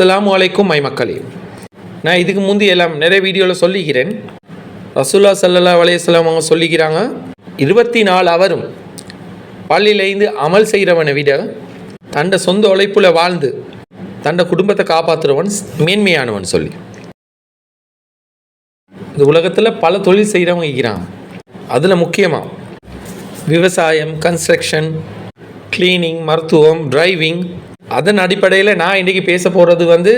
அஸ்லாம் வலைக்கும் மை மக்களே. நான் இதுக்கு முந்தி எல்லாம் நிறைய வீடியோவில் சொல்லிக்கிறேன். ரசூல்லா சல்லா அலையம் அவங்க சொல்லிக்கிறாங்க இருபத்தி நாலு அவரும் பள்ளியிலேருந்து அமல் செய்கிறவனை விட தண்ட சொந்த உழைப்பில் வாழ்ந்து தண்ட குடும்பத்தை காப்பாற்றுறவன் மேன்மையானவன் சொல்லி. இந்த உலகத்தில் பல தொழில் செய்கிறவங்க இருக்கிறாங்க. அதில் முக்கியமாக விவசாயம் கன்ஸ்ட்ரக்ஷன் கிளீனிங் மருத்துவம் டிரைவிங் அதன் அடிப்படையில் நான் இன்றைக்கி பேச போகிறது வந்து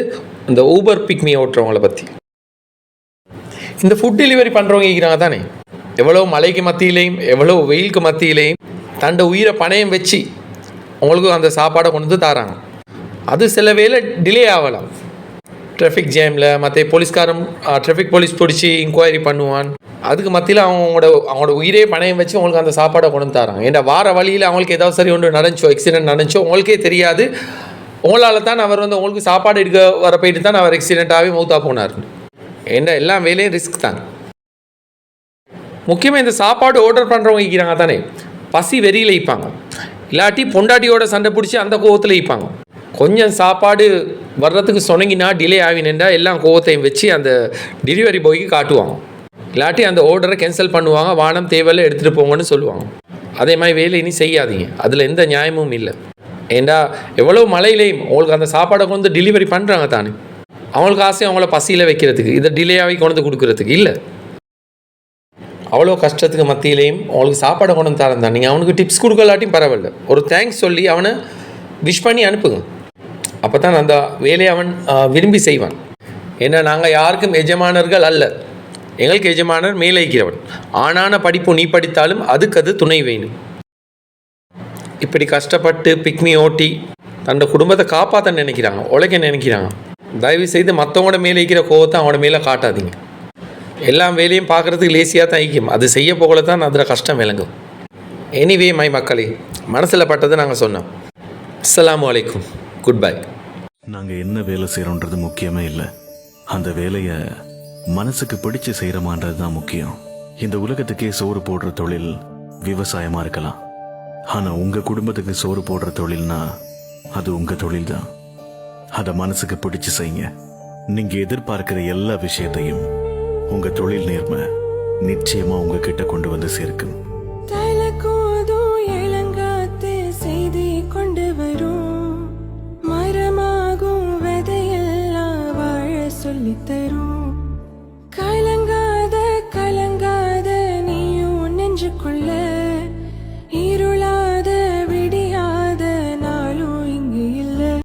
இந்த ஊபர் பிக்மி ஓட்டுறவங்கள பற்றி இந்த ஃபுட் டெலிவரி பண்ணுறவங்க இருக்கிறாங்க தானே? எவ்வளோ மலைக்கு மத்தியிலையும் எவ்வளோ வெயிலுக்கு மத்தியிலையும் தண்ட உயிரை பணயம் வச்சு அவங்களுக்கு அந்த சாப்பாடை கொண்டு வந்து தராங்க. அது சில வேலை டிலே ஆகலாம். ட்ராஃபிக் ஜேமில் மற்ற போலீஸ்காரன் டிராஃபிக் போலீஸ் பிடிச்சி இன்கொயரி பண்ணுவான். அதுக்கு மத்தியில் அவங்களோட அவங்களோட உயிரே பணையம் வச்சு உங்களுக்கு அந்த சாப்பாடை கொண்டு வந்து தராங்க. ஏன்னா வார வழியில் அவங்களுக்கு ஏதாவது சரி ஒன்று நடந்துச்சோ எக்ஸிடென்ட் நடந்துச்சோ உங்களுக்கே தெரியாது. உங்களால் தான் அவர் வந்து உங்களுக்கு சாப்பாடு எடுக்க வர போயிட்டு தான் அவர் எக்ஸிடெண்ட்டாகவே மௌத்தா போனார். ஏன்னா எல்லா வேலையும் ரிஸ்க் தான். முக்கியமாக இந்த சாப்பாடு ஆர்டர் பண்ணுறவங்க இருக்கிறாங்க தானே. பசி வெறியில் இப்பாங்க. இல்லாட்டி பொண்டாட்டியோட சண்டை பிடிச்சி அந்த கோவத்தில் இப்பாங்க. கொஞ்சம் சாப்பாடு வர்றதுக்கு சொன்னீங்கன்னா டிலே ஆகினேன்டா எல்லாம் கோவத்தையும் வச்சு அந்த டெலிவரி பாய்க்கு காட்டுவாங்க. இல்லாட்டி அந்த ஆர்டரை கேன்சல் பண்ணுவாங்க வானம் தேவையில்ல எடுத்துகிட்டு போங்கன்னு சொல்லுவாங்க. அதே மாதிரி வேலை இனி செய்யாதீங்க. அதில் எந்த நியாயமும் இல்லை. ஏண்டா எவ்வளோ மழையிலையும் உங்களுக்கு அந்த சாப்பாடை கொண்டு டெலிவரி பண்ணுறாங்க தானே. அவங்களுக்கு ஆசை அவங்கள பசியில் வைக்கிறதுக்கு இதை டிலேயாகவே கொண்டு வந்து கொடுக்கறதுக்கு இல்லை. அவ்வளோ கஷ்டத்துக்கு மத்தியிலையும் அவங்களுக்கு சாப்பாடை கொண்டு வந்து தரேன் தான். நீங்கள் அவனுக்கு டிப்ஸ் கொடுக்கலாட்டியும் பரவாயில்ல. ஒரு தேங்க்ஸ் சொல்லி அவனை விஷ் பண்ணி அனுப்புங்க. அப்போ தான் அந்த வேலையை அவன் விரும்பி செய்வான். ஏன்னா நாங்கள் யாருக்கும் எஜமானர்கள் அல்ல. எங்களுக்கு எஜமானர் மேலைக்கிறவன் ஆனான படிப்பு நீ படித்தாலும் அதுக்கு அது துணை வேணும். இப்படி கஷ்டப்பட்டு பிக்மி ஓட்டி தன்னோட குடும்பத்தை காப்பாற்ற நினைக்கிறாங்க. உழைக்க நினைக்கிறாங்க. தயவு செய்து மற்றவங்களோட மேலே இருக்கிற கோவத்தை அவனோட மேலே காட்டாதீங்க. எல்லா வேலையும் பார்க்குறதுக்கு லேசியாக தான் ஐக்கியம். அது செய்ய போகல தான் அதில் கஷ்டம் விளங்கும். எனிவே மை மக்களே மனசில் பட்டதை நாங்கள் சொன்னோம். அஸ்லாம் அலைக்கும். குட் பை நாங்கள் என்ன வேலை செய்கிறோன்றது முக்கியமே இல்லை. அந்த வேலையை மனசுக்கு பிடிச்சு செய்யறோமான்றது தான் முக்கியம். இந்த உலகத்துக்கே சோறு போடுற தொழில் விவசாயமா இருக்கலாம். ஆனா உங்க குடும்பத்துக்கு சோறு போடுற தொழில்னா அது உங்க தொழில் தான் அதை மனசுக்கு பிடிச்சு செய்யுங்க. நீங்க எதிர்பார்க்கிற எல்லா விஷயத்தையும் உங்க தொழில் நேர்மை நிச்சயமா உங்ககிட்ட கொண்டு வந்து சேர்க்கும். தரும். வென்று கொள்ள இருளா